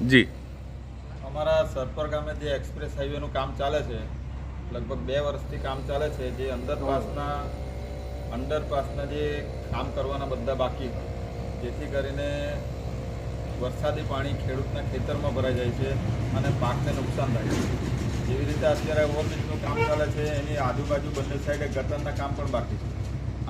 જી. અમારા સરપર ગામે જે એક્સપ્રેસ હાઈવેનું કામ ચાલે છે, લગભગ બે વર્ષથી કામ ચાલે છે, જે અંડરપાસના અંડરપાસના જે કામ કરવાના બધા બાકી જેથી કરીને વરસાદી પાણી ખેડૂતના ખેતરમાં ભરાઈ જાય છે અને પાકને નુકસાન થાય છે. જેવી રીતે અત્યારે ઓવરબ્રિજનું કામ ચાલે છે, એની આજુબાજુ બંને સાઈડે ગટરના કામ પણ બાકી છે.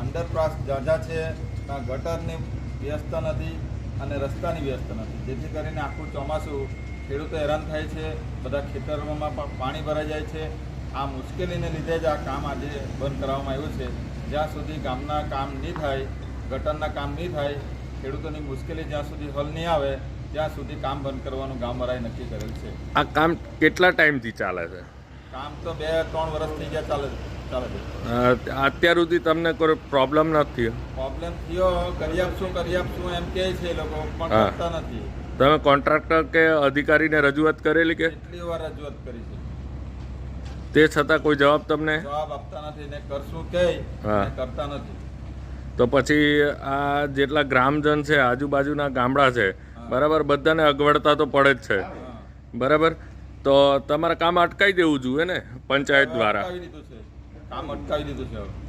અંડરપાસ જ્યાં છે ત્યાં ગટરની વ્યવસ્થા નથી અને રસ્તાની વ્યવસ્થા નથી. જેથી કરીને આખું ચોમાસું ખેડૂતો હેરાન થાય છે બધા ખેતરોમાં પાણી ભરાઈ જાય છે. આ મુશ્કેલીને લીધે જ આ કામ આજે બંધ કરાવવામાં આવ્યું છે. જ્યાં સુધી ગામના કામ નહીં થાય ગટરના કામ નહીં થાય ખેડૂતોની મુશ્કેલી જ્યાં સુધી હલ નહીં આવે ત્યાં સુધી કામ બંધ કરવાનું ગામવાળાએ નક્કી કરેલ છે. આ કામ કેટલા ટાઈમથી ચાલે છે? કામ તો બે ત્રણ વર્ષ થઈ ગયા ચાલે છે. અત્યાર સુધી તમને કોઈ પ્રોબ્લેમ નથી? પ્રોબ્લેમ થયો કરી આપશું કરી આપશું એમ કહે છે લોકો પણ કરતા નથી. તમે કોન્ટ્રાક્ટર કે અધિકારીને રજૂઆત કરેલી કે? કેટલી વાર રજૂઆત કરી છે? તે છતાં કોઈ જવાબ તમને? જવાબ આપતા નથી ને કરશું કે હા. કરતા નથી. તો પછી આ જેટલા ગ્રામજન છે આજુબાજુના ગામડા છે બરાબર બધાને અગવડતા તો પડે જ છે. બરાબર? તો તમારે કામ અટકાવી દેવું જોઈએ ને પંચાયત દ્વારા? કામ અટકાવી દીધું છે હવે